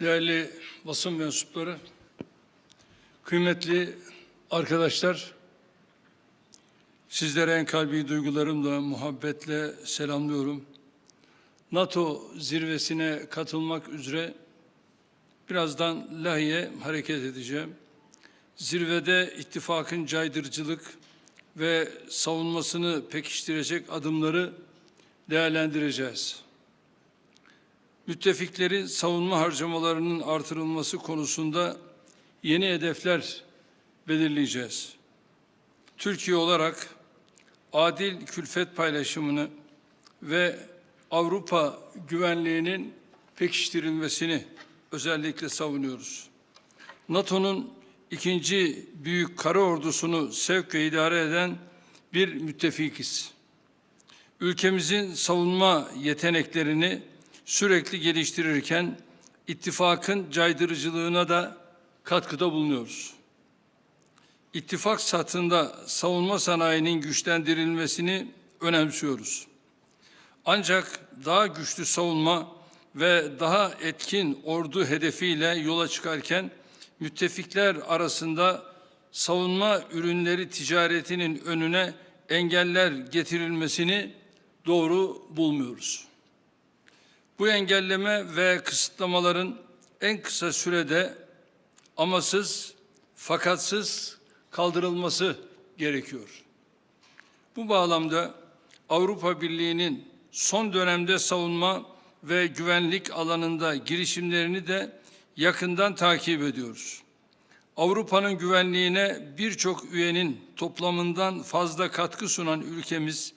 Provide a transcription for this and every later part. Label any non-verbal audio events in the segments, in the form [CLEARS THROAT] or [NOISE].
Değerli basın mensupları, kıymetli arkadaşlar, sizlere en kalbi duygularımla, muhabbetle selamlıyorum. NATO zirvesine katılmak üzere birazdan Lahey'e hareket edeceğim. Zirvede ittifakın caydırıcılık ve savunmasını pekiştirecek adımları değerlendireceğiz müttefiklerin savunma harcamalarının artırılması konusunda yeni hedefler belirleyeceğiz. Türkiye olarak adil külfet paylaşımını ve Avrupa güvenliğinin pekiştirilmesini özellikle savunuyoruz. NATO'nun ikinci büyük kara ordusunu sevk ve idare eden bir müttefikiz. Ülkemizin savunma yeteneklerini sürekli geliştirirken ittifakın caydırıcılığına da katkıda bulunuyoruz. İttifak satında savunma sanayinin güçlendirilmesini önemsiyoruz. Ancak daha güçlü savunma ve daha etkin ordu hedefiyle yola çıkarken müttefikler arasında savunma ürünleri ticaretinin önüne engeller getirilmesini doğru bulmuyoruz. Bu engelleme ve kısıtlamaların en kısa sürede amasız, fakatsız kaldırılması gerekiyor. Bu bağlamda Avrupa Birliği'nin son dönemde savunma ve güvenlik alanında girişimlerini de yakından takip ediyoruz. Avrupa'nın güvenliğine birçok üyenin toplamından fazla katkı sunan ülkemiz,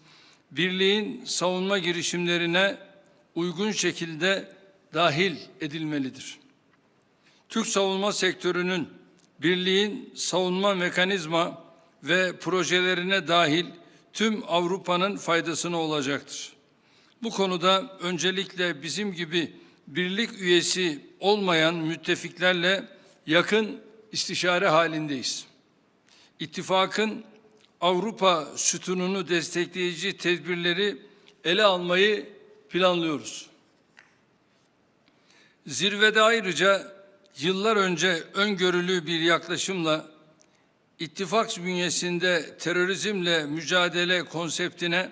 birliğin savunma girişimlerine uygun şekilde dahil edilmelidir. Türk savunma sektörünün birliğin savunma mekanizma ve projelerine dahil tüm Avrupa'nın faydasına olacaktır. Bu konuda öncelikle bizim gibi birlik üyesi olmayan müttefiklerle yakın istişare halindeyiz. İttifakın Avrupa sütununu destekleyici tedbirleri ele almayı planlıyoruz. Zirvede ayrıca yıllar önce öngörülü bir yaklaşımla ittifak bünyesinde terörizmle mücadele konseptine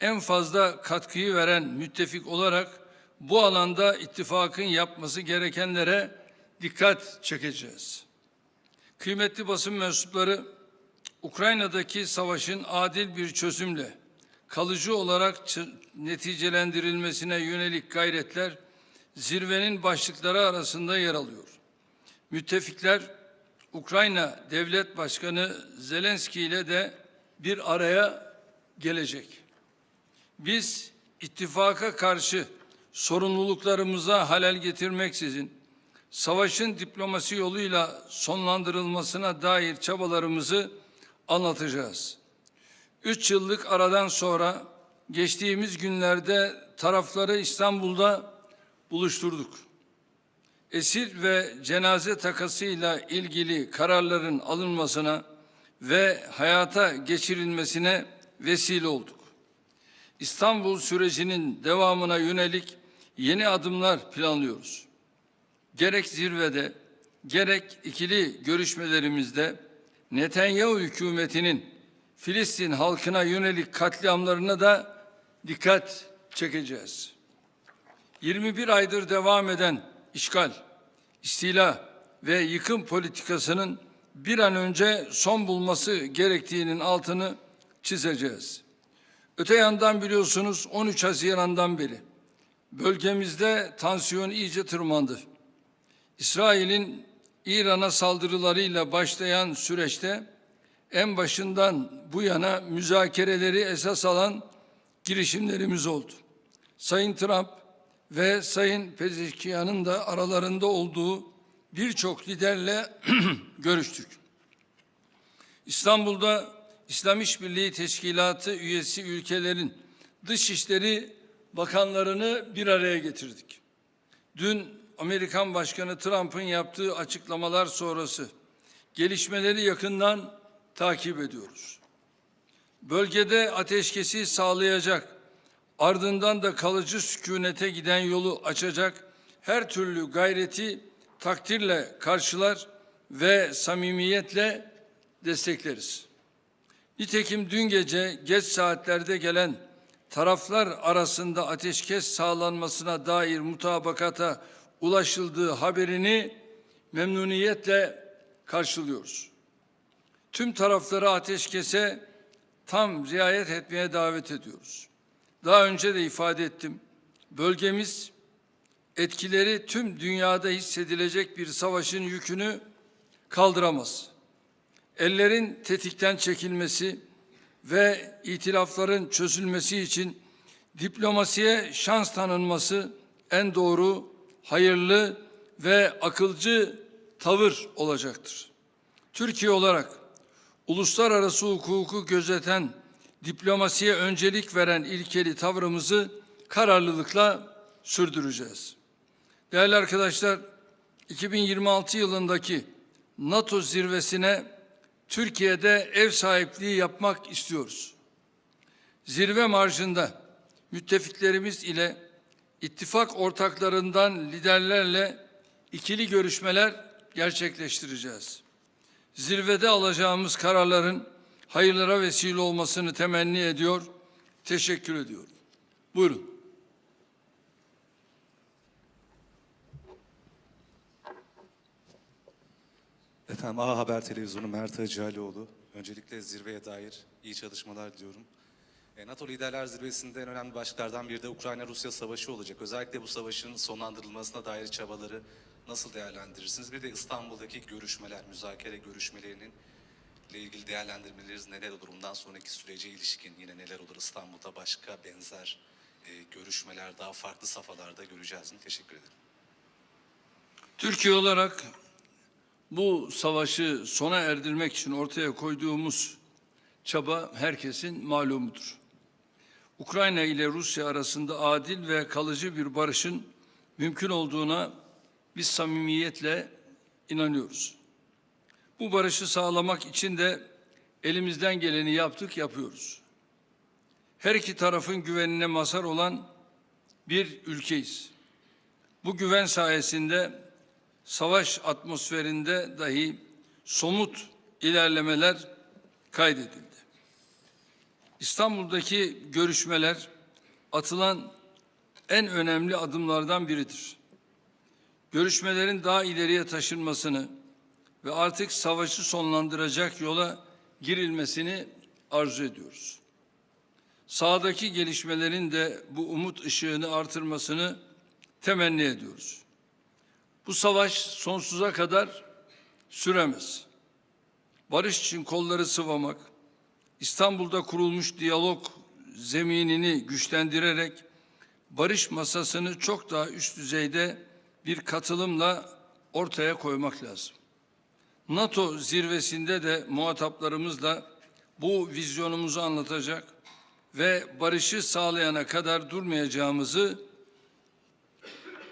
en fazla katkıyı veren müttefik olarak bu alanda ittifakın yapması gerekenlere dikkat çekeceğiz. Kıymetli basın mensupları, Ukrayna'daki savaşın adil bir çözümle kalıcı olarak neticelendirilmesine yönelik gayretler zirvenin başlıkları arasında yer alıyor. Müttefikler Ukrayna Devlet Başkanı Zelenski ile de bir araya gelecek. Biz ittifaka karşı sorumluluklarımıza halel getirmeksizin savaşın diplomasi yoluyla sonlandırılmasına dair çabalarımızı anlatacağız. Üç yıllık aradan sonra geçtiğimiz günlerde tarafları İstanbul'da buluşturduk. Esir ve cenaze takasıyla ilgili kararların alınmasına ve hayata geçirilmesine vesile olduk. İstanbul sürecinin devamına yönelik yeni adımlar planlıyoruz. Gerek zirvede, gerek ikili görüşmelerimizde Netanyahu hükümetinin Filistin halkına yönelik katliamlarına da dikkat çekeceğiz. 21 aydır devam eden işgal, istila ve yıkım politikasının bir an önce son bulması gerektiğinin altını çizeceğiz. Öte yandan biliyorsunuz 13 Haziran'dan beri bölgemizde tansiyon iyice tırmandı. İsrail'in İran'a saldırılarıyla başlayan süreçte en başından bu yana müzakereleri esas alan girişimlerimiz oldu. Sayın Trump ve Sayın Pezeshkian'ın da aralarında olduğu birçok liderle [CLEARS THROAT] görüştük. İstanbul'da İslam İşbirliği Teşkilatı üyesi ülkelerin dışişleri bakanlarını bir araya getirdik. Dün Amerikan Başkanı Trump'ın yaptığı açıklamalar sonrası gelişmeleri yakından takip ediyoruz. Bölgede ateşkesi sağlayacak, ardından da kalıcı sükunete giden yolu açacak her türlü gayreti takdirle karşılar ve samimiyetle destekleriz. Nitekim dün gece geç saatlerde gelen taraflar arasında ateşkes sağlanmasına dair mutabakata ulaşıldığı haberini memnuniyetle karşılıyoruz. Tüm tarafları ateşkese tam riayet etmeye davet ediyoruz. Daha önce de ifade ettim. Bölgemiz etkileri tüm dünyada hissedilecek bir savaşın yükünü kaldıramaz. Ellerin tetikten çekilmesi ve itilafların çözülmesi için diplomasiye şans tanınması en doğru, hayırlı ve akılcı tavır olacaktır. Türkiye olarak uluslararası hukuku gözeten, diplomasiye öncelik veren ilkeli tavrımızı kararlılıkla sürdüreceğiz. Değerli arkadaşlar, 2026 yılındaki NATO zirvesine Türkiye'de ev sahipliği yapmak istiyoruz. Zirve marjında müttefiklerimiz ile ittifak ortaklarından liderlerle ikili görüşmeler gerçekleştireceğiz. Zirvede alacağımız kararların hayırlara vesile olmasını temenni ediyor, teşekkür ediyorum. Buyurun. Efendim A Haber Televizyonu Mert Hacıalioğlu. Öncelikle zirveye dair iyi çalışmalar diliyorum. E, NATO Liderler Zirvesi'nde en önemli başlıklardan biri de Ukrayna-Rusya savaşı olacak. Özellikle bu savaşın sonlandırılmasına dair çabaları nasıl değerlendirirsiniz? Bir de İstanbul'daki görüşmeler, müzakere görüşmelerinin ile ilgili değerlendirmeleriniz neler olur? Bundan sonraki sürece ilişkin yine neler olur? İstanbul'da başka benzer e, görüşmeler daha farklı safhalarda göreceğiz mi? Teşekkür ederim. Türkiye olarak bu savaşı sona erdirmek için ortaya koyduğumuz çaba herkesin malumudur. Ukrayna ile Rusya arasında adil ve kalıcı bir barışın mümkün olduğuna biz samimiyetle inanıyoruz. Bu barışı sağlamak için de elimizden geleni yaptık, yapıyoruz. Her iki tarafın güvenine mazhar olan bir ülkeyiz. Bu güven sayesinde savaş atmosferinde dahi somut ilerlemeler kaydedildi. İstanbul'daki görüşmeler atılan en önemli adımlardan biridir. Görüşmelerin daha ileriye taşınmasını ve artık savaşı sonlandıracak yola girilmesini arzu ediyoruz. Sahadaki gelişmelerin de bu umut ışığını artırmasını temenni ediyoruz. Bu savaş sonsuza kadar süremez. Barış için kolları sıvamak, İstanbul'da kurulmuş diyalog zeminini güçlendirerek barış masasını çok daha üst düzeyde bir katılımla ortaya koymak lazım. NATO zirvesinde de muhataplarımızla bu vizyonumuzu anlatacak ve barışı sağlayana kadar durmayacağımızı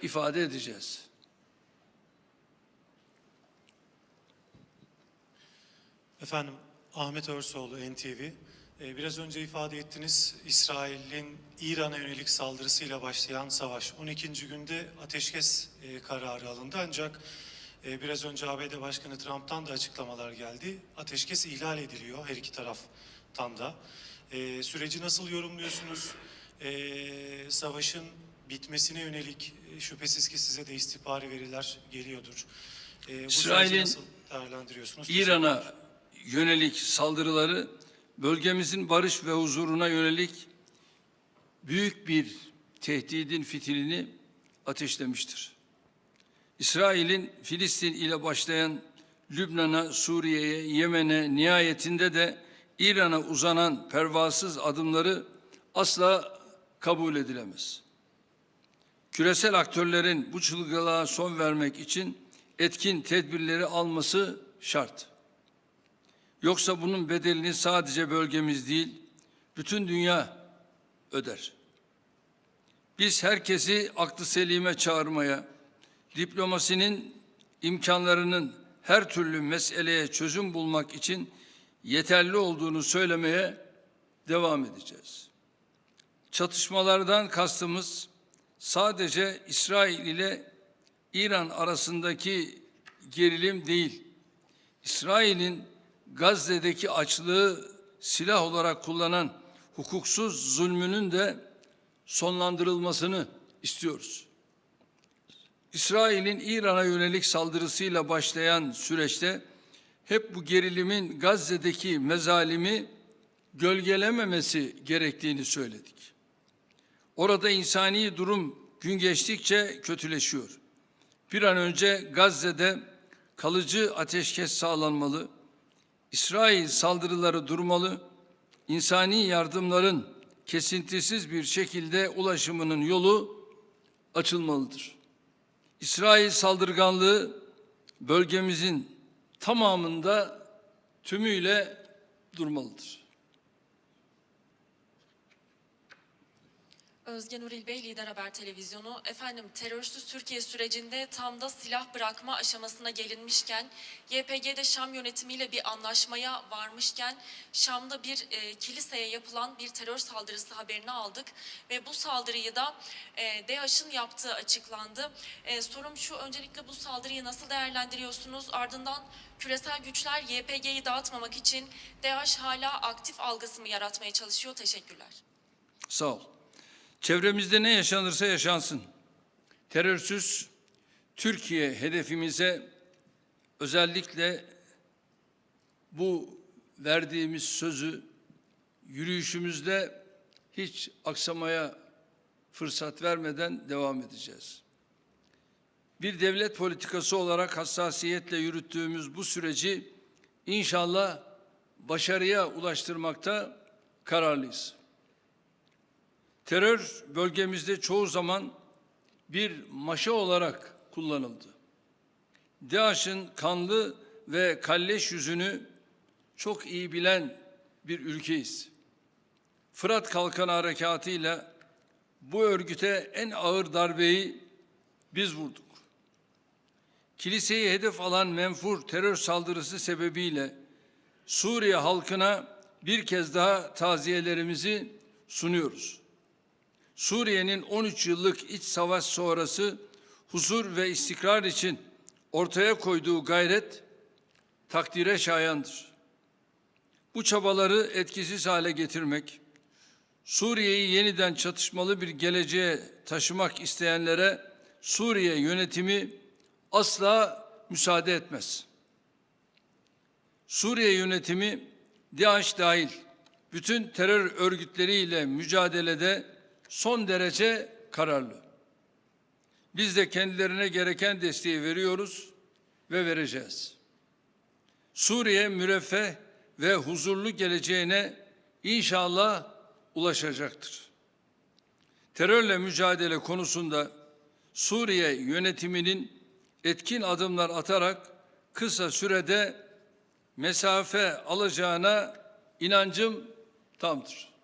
ifade edeceğiz. Efendim Ahmet Örsoğlu NTV. Ee, Biraz önce ifade ettiniz İsrail'in İran'a yönelik saldırısıyla başlayan savaş 12. günde ateşkes e, kararı alındı ancak e, biraz önce ABD Başkanı Trump'tan da açıklamalar geldi. Ateşkes ihlal ediliyor her iki taraftan da. E, Süreci nasıl yorumluyorsunuz? Savaşın bitmesine yönelik şüphesiz ki size de istihbari veriler geliyordur. Bu İsrail'in değerlendiriyorsunuz? İran'a yönelik saldırıları bölgemizin barış ve huzuruna yönelik büyük bir tehdidin fitilini ateşlemiştir. İsrail'in Filistin ile başlayan Lübnan'a, Suriye'ye, Yemen'e nihayetinde de İran'a uzanan pervasız adımları asla kabul edilemez. Küresel aktörlerin bu çılgınlığa son vermek için etkin tedbirleri alması şart. Yoksa bunun bedelini sadece bölgemiz değil, bütün dünya öder. Biz herkesi aklı selime çağırmaya, diplomasinin imkanlarının her türlü meseleye çözüm bulmak için yeterli olduğunu söylemeye devam edeceğiz. Çatışmalardan kastımız sadece İsrail ile İran arasındaki gerilim değil, İsrail'in Gazze'deki açlığı silah olarak kullanan hukuksuz zulmünün de sonlandırılmasını istiyoruz. İsrail'in İran'a yönelik saldırısıyla başlayan süreçte hep bu gerilimin Gazze'deki mezalimi gölgelememesi gerektiğini söyledik. Orada insani durum gün geçtikçe kötüleşiyor. Bir an önce Gazze'de kalıcı ateşkes sağlanmalı, İsrail saldırıları durmalı, insani yardımların kesintisiz bir şekilde ulaşımının yolu açılmalıdır. İsrail saldırganlığı bölgemizin tamamında tümüyle durmalıdır. Özgen Uril Bey, Lider Haber Televizyonu. Efendim terörsüz Türkiye sürecinde tam da silah bırakma aşamasına gelinmişken, YPG'de Şam yönetimiyle bir anlaşmaya varmışken, Şam'da bir e, kiliseye yapılan bir terör saldırısı haberini aldık. Ve bu saldırıyı da e, DAEŞ'in yaptığı açıklandı. E, sorum şu, öncelikle bu saldırıyı nasıl değerlendiriyorsunuz? Ardından küresel güçler YPG'yi dağıtmamak için DAEŞ hala aktif algısı mı yaratmaya çalışıyor? Teşekkürler. Sağ ol. Çevremizde ne yaşanırsa yaşansın. Terörsüz Türkiye hedefimize özellikle bu verdiğimiz sözü yürüyüşümüzde hiç aksamaya fırsat vermeden devam edeceğiz. Bir devlet politikası olarak hassasiyetle yürüttüğümüz bu süreci inşallah başarıya ulaştırmakta kararlıyız. Terör bölgemizde çoğu zaman bir maşa olarak kullanıldı. DAEŞ'in kanlı ve kalleş yüzünü çok iyi bilen bir ülkeyiz. Fırat Kalkanı Harekatı'yla bu örgüte en ağır darbeyi biz vurduk. Kiliseyi hedef alan menfur terör saldırısı sebebiyle Suriye halkına bir kez daha taziyelerimizi sunuyoruz. Suriye'nin 13 yıllık iç savaş sonrası huzur ve istikrar için ortaya koyduğu gayret takdire şayandır. Bu çabaları etkisiz hale getirmek, Suriye'yi yeniden çatışmalı bir geleceğe taşımak isteyenlere Suriye yönetimi asla müsaade etmez. Suriye yönetimi DAEŞ dahil bütün terör örgütleriyle mücadelede son derece kararlı. Biz de kendilerine gereken desteği veriyoruz ve vereceğiz. Suriye müreffeh ve huzurlu geleceğine inşallah ulaşacaktır. Terörle mücadele konusunda Suriye yönetiminin etkin adımlar atarak kısa sürede mesafe alacağına inancım tamdır.